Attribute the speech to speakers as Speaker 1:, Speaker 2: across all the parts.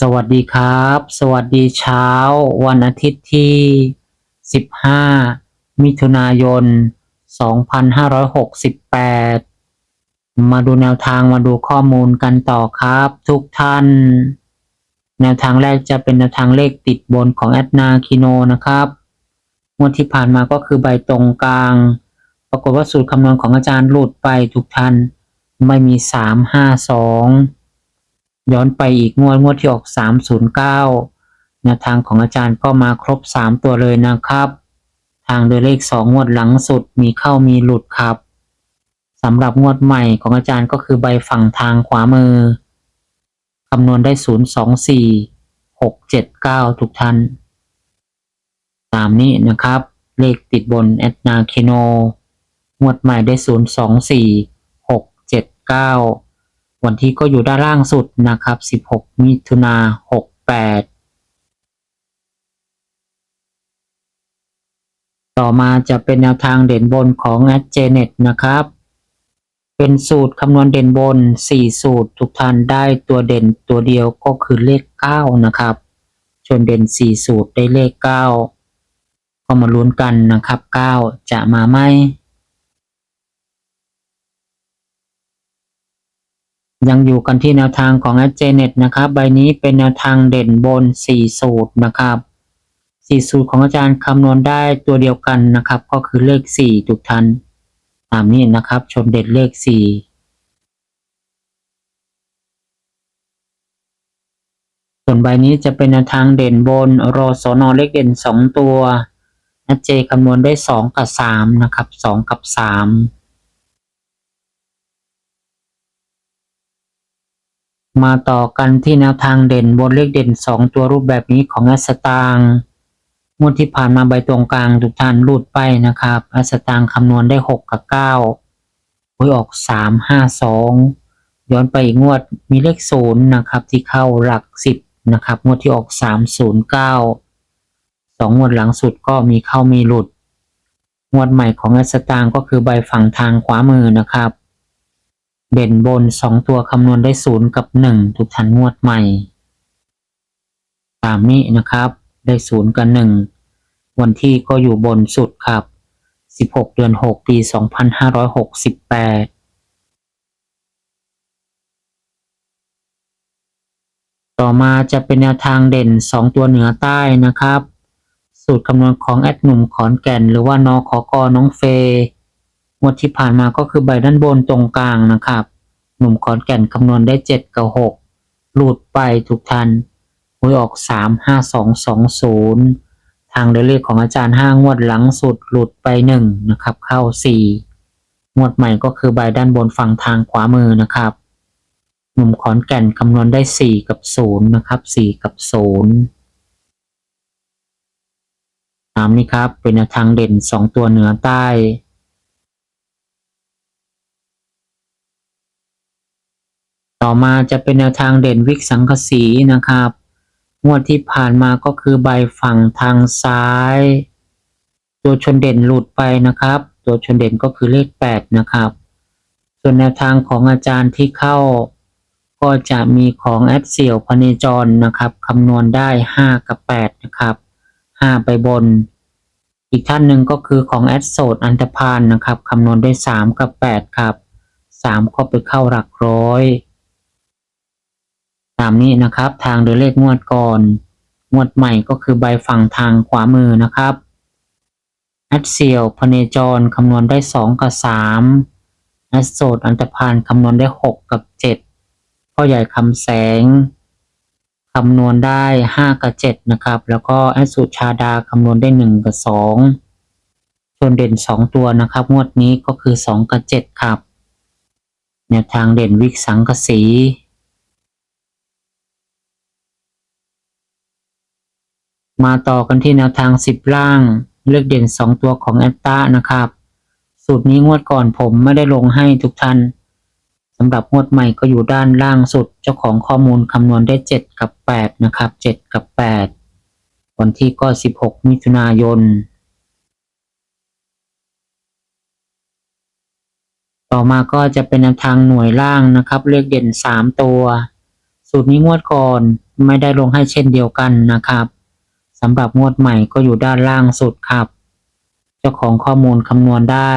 Speaker 1: สวัสดีครับ สวัสดีเช้า วันอาทิตย์ที่ 15 มิถุนายน 2568 มาดูแนวทางมาดูข้อมูลกันต่อครับ ทุกท่าน แนวทางแรกจะเป็นแนวทางเลขติดบนของแอดนาคิโนนะครับงวดที่ผ่านมาก็คือใบตรงกลาง ปรากฏว่าสูตรคำนวณของอาจารย์หลุดไปทุกท่านไม่มี 3 5 2 ย้อนไปอีกงวดงวดที่ออก 309แนวทางของอาจารย์ก็มาครบ 3 ตัวเลยนะครับ ทางโดยเลข 2 งวดหลังสุดมีเข้ามีหลุดครับสำหรับงวดใหม่ของอาจารย์ก็คือใบฝั่งทางขวามือคำนวณได้ 024 679 ทุกท่าน ตามนี้นะครับ เลขติดบนแอดนาเคโนงวดใหม่ได้ 024 679 วันที่ก็อยู่ด้านล่างสุดนะครับ 16 มิถุนา68ต่อมาจะเป็นแนวทางเด่นบนของ a d j n e t นะครับ เป็นสูตรคำนวณเด่นบน 4 สูตร ทุกท่านได้ตัวเด่นตัวเดียวก็คือเลข 9 นะครับชนเด่น 4 สูตรได้เลข 9 ก็มาลุ้นกันนะครับ 9 จะมาไหม ยังอยู่กันที่แนวทางของ a d j n e t นะครับใบนี้เป็นแนวทางเด่นบน 4 สูตรนะครับ4สูตรของอาจารย์คำนวณได้ตัวเดียวกันนะครับ ก็คือเลข 4 ทุกท่านตามนี้นะครับ ชนเด่นเลข 4 ส่วนใบนี้จะเป็นแนวทางเด่นบนรอสอนอเลขเด่น 2 ตัวนัดเจคำนวณได้ 2 กับ 3 นะครับ 2 กับ 3 มาต่อกันที่แนวทางเด่นบนเลขเด่น 2 ตัวรูปแบบนี้ของแอสตางงวดที่ผ่านมาใบตรงกลางทุกท่านรูดไปนะครับแอสตางคำนวณได้ 6 กับ9หวยออก 3 5 2 ย้อนไปอีกงวดมีเลข 0 นะครับ ที่เข้าหลัก 10 นะครับ งวดที่ออก 309สองงวดหลังสุดก็มีเข้ามีหลุด งวดใหม่ของแอสตางก็คือใบฝั่งทางขวามือนะครับ เด่นบนสองตัวคำนวณได้ศูนย์กับหนึ่งทุกทันงวดใหม่ตามนี้นะครับได้ศูนย์กับหนึ่งวันที่ก็อยู่บนสุดครับ 16 เดือน 6 ปี 2568ต่อมาจะเป็นแนวทางเด่น 2 ตัวเหนือใต้นะครับ สูตรคำนวณของแอดหนุ่มขอนแก่น หรือว่านอขอกอน้องเฟย์ งวดที่ผ่านมาก็คือใบด้านบนตรงกลางนะครับ หนุ่มขอนแก่นคำนวณได้7กับ6หลุดไปทุกทันหวยออก3 5 2 2 0ทางโดยเลขของอาจารย์5งวดหลังสุดหลุดไป1นะครับ เข้า4งวดใหม่ก็คือใบด้านบนฝั่งทางขวามือนะครับ หนุ่มขอนแก่นคำนวณได้4กับ0นะครับ4กับ0ตามนี้ครับเป็นทางเด่น2ตัวเหนือใต้ ต่อมาจะเป็นแนวทางเด่นวิกสังกสีนะครับ งวดที่ผ่านมาก็คือใบฝั่งทางซ้าย ตัวชนเด่นหลุดไปนะครับ ตัวชนเด่นก็คือเลข 8 นะครับ ส่วนแนวทางของอาจารย์ที่เข้า ก็จะมีของแอดเซียวพเนจรนะครับคำนวณได้ 5 กับ 8 นะครับ 5 ไปบน อีกท่านหนึ่งก็คือของแอดโซดอันตพานนะครับคำนวณได้ 3 กับ 8 ครับ3ก็ไปเข้าหลักร้อย ตามนี้นะครับ ทางโดยเลขงวดก่อน งวดใหม่ก็คือใบฝั่งทางขวามือนะครับแอดเซียวพเนจรคำนวณได้ 2 กับ3แอดโซดอันตพานคำนวณได้ 6 กับ 7 พ่อใหญ่คำแสงคำนวณได้ 5 กับ 7 นะครับ แล้วก็แอดสุชาดาคำนวณได้ 1 กับ 2 ส่วนเด่น 2 ตัวนะครับ งวดนี้ก็คือ 2 กับ 7 ครับแนวทางเด่นวิกสังกสี มาต่อกันที่แนวทางสิบล่าง เลือกเด่นสองตัวของแอตตานะครับ สูตรนี้งวดก่อนผมไม่ได้ลงให้ทุกท่านสำหรับงวดใหม่ก็อยู่ด้านล่างสุด เจ้าของข้อมูลคำนวณได้ 7 กับ 8 นะครับ 7 กับ 8 วันที่ก็ 16 มิถุนายน ต่อมาก็จะเป็นแนวทางหน่วยล่างนะครับ เลขเด่น 3 ตัว สูตรนี้งวดก่อนไม่ได้ลงให้เช่นเดียวกันนะครับ สำหรับงวดใหม่ก็อยู่ด้านล่างสุดครับ เจ้าของข้อมูลคำนวณได้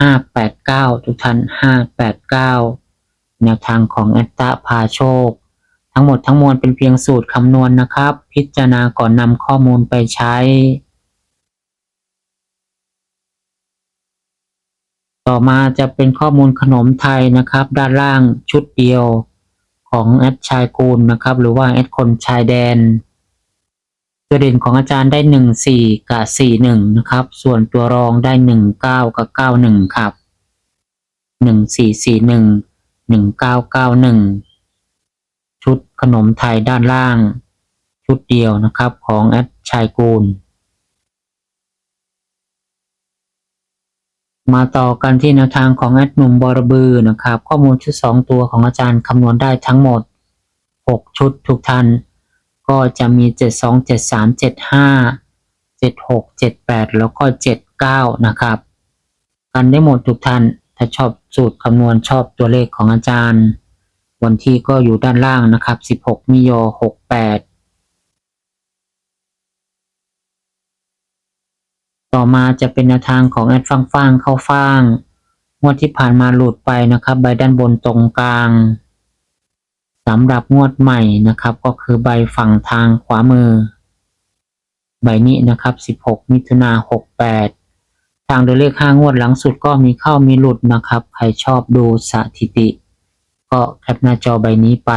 Speaker 1: ห้าแปดเก้าทุกท่านห้าแปดเก้าแนวทางของอัตตาพาโชค ทั้งหมดทั้งมวลเป็นเพียงสูตรคำนวณนะครับ พิจารณาก่อนนำข้อมูลไปใช้ต่อมาจะเป็นข้อมูลขนมไทยนะครับ ด้านล่างชุดเดียวของแอดชายกูลนะครับ หรือว่าแอดคนชายแดน ตัวเด่นของอาจารย์ได้หนึ่งสี่กับสี่หนึ่งนะครับ ส่วนตัวรองได้หนึ่งเก้ากับเก้าหนึ่งครับหนึ่งสี่สี่หนึ่งหนึ่งเก้าเก้าหนึ่งชุดขนมไทยด้านล่าง ชุดเดียวนะครับของแอดชายกูล มาต่อกันที่แนวทางของแอดหนุ่มบอระบือนะครับ ข้อมูลชุดสองตัวของอาจารย์คำนวณได้ทั้งหมดหกชุดทุกท่าน ก็จะมี 72 73 75 76 78 แล้วก็ 79 นะครับ กันได้หมดทุกท่าน ถ้าชอบสูตรคำนวณชอบตัวเลขของอาจารย์ วันที่ก็อยู่ด้านล่างนะครับ 16 มิโย68ต่อมาจะเป็นแนวทางของแอดฟังฟังเข้าฟังงวดที่ผ่านมาหลุดไปนะครับ ใบด้านบนตรงกลาง สำหรับงวดใหม่นะครับ ก็คือใบฝั่งทางขวามือ ใบนี้นะครับ 16 มิถุนา68 ทางโดยเลขห้างวดหลังสุดก็มีเข้ามีหลุดนะครับ ใครชอบดูสถิติ ก็แคปหน้าจอใบนี้ไป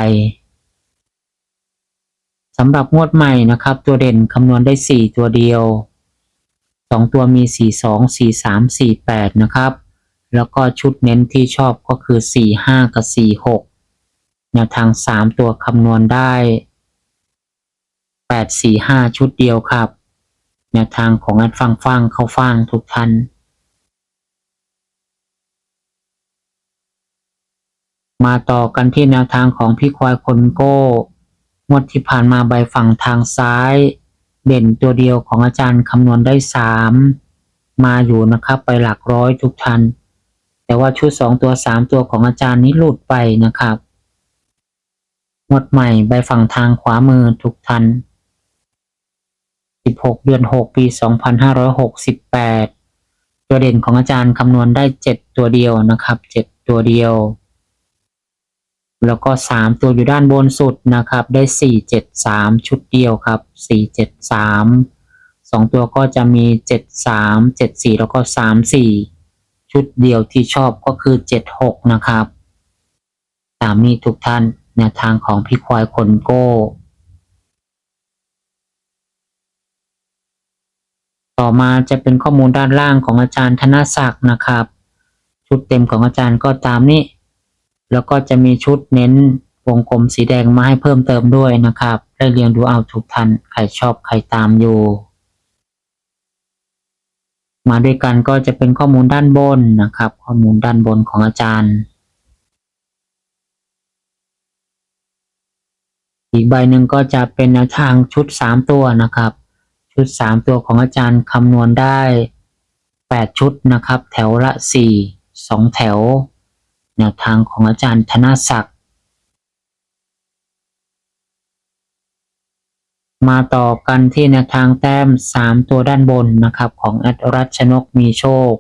Speaker 1: สำหรับงวดใหม่นะครับ ตัวเด่นคำนวณได้ 4 ตัวเดียว 2 ตัวมี 42 43 48 นะครับ แล้วก็ชุดเน้นที่ชอบก็คือ 45 กับ 46 แนวทางสามตัวคำนวณได้แปดสี่ห้าชุดเดียวครับ แนวทางของอันฟังฟังเข้าฟังทุกท่านมาต่อกันที่แนวทางของพี่ควายคนโก้ งวดที่ผ่านมาใบฝั่งทางซ้าย เด่นตัวเดียวของอาจารย์คำนวณได้สามมาอยู่นะครับไปหลักร้อยทุกท่านแต่ว่าชุดสองตัวสามตัวของอาจารย์นี้หลุดไปนะครับ งดใหม่ใบฝั่งทางขวามือทุกท่าน16 เดือน 6 ปี 2568 ตัวเด่นของอาจารย์คำนวณได้ 7 ตัวเดียวนะครับ 7 ตัวเดียว แล้วก็ 3 ตัวอยู่ด้านบนสุดนะครับ ได้ 4 7 3 ชุดเดียวครับ 4 7 3 2 ตัวก็จะมี 7 3 7 4 แล้วก็ 3 4 ชุดเดียวที่ชอบก็คือ 7 6 นะครับ ตามนี้ทุกท่าน แนวทางของพี่ควายคนโก้ ต่อมาจะเป็นข้อมูลด้านล่างของอาจารย์ธนศักดิ์นะครับ ชุดเต็มของอาจารย์ก็ตามนี้ แล้วก็จะมีชุดเน้นวงกลมสีแดงมาให้เพิ่มเติมด้วยนะครับ ได้เรียงดูเอาทุกท่านใครชอบใครตามอยู่ มาด้วยกันก็จะเป็นข้อมูลด้านบนนะครับ ข้อมูลด้านบนของอาจารย์ อีกใบหนึ่งก็จะเป็นแนวทางชุดสามตัวนะครับ ชุดสามตัวของอาจารย์คำนวณได้แปดชุดนะครับ แถวละสี่สองแถว แนวทางของอาจารย์ธนศักดิ์มาต่อกันที่แนวทางแต้มสามตัวด้านบนนะครับ ของอัตรัชนกมีโชค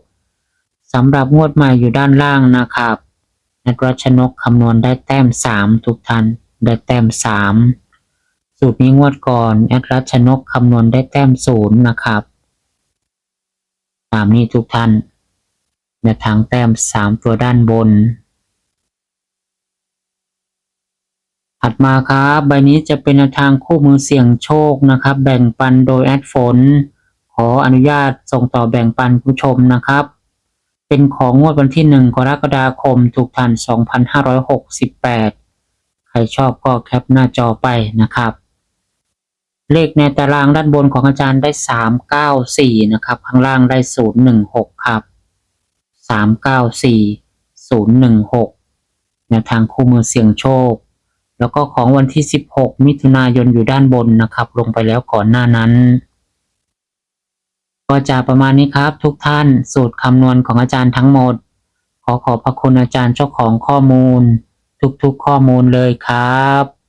Speaker 1: สำหรับงวดใหม่อยู่ด้านล่างนะครับอัตรัชนกคำนวณได้แต้มสามทุกท่าน ได้แต้มสามสูตรนี้งวดก่อนแอดรัชนกคำนวณได้แต้มศูนย์นะครับตามนี้ทุกท่านในทางแต้มสามตัวด้านบน ถัดมาครับใบนี้จะเป็นทางคู่มือเสี่ยงโชคนะครับ แบ่งปันโดยแอดฝน ขออนุญาตส่งต่อแบ่งปันผู้ชมนะครับ เป็นของงวดวันที่1กรกฎาคมถูกทัน 2568 ใครชอบก็แคปหน้าจอไปนะครับ เลขในตารางด้านบนของอาจารย์ได้ 394 นะครับ ข้างล่างได้ 016 ครับ 394 016แนวทางคู่มือเสี่ยงโชค แล้วก็ของวันที่ 16 มิถุนายนอยู่ด้านบนนะครับ ลงไปแล้วก่อนหน้านั้นก็จะประมาณนี้ครับ ทุกท่านสูตรคำนวณของอาจารย์ทั้งหมด ขอขอบพระคุณอาจารย์เจ้าของข้อมูล ทุกๆข้อมูลเลยครับ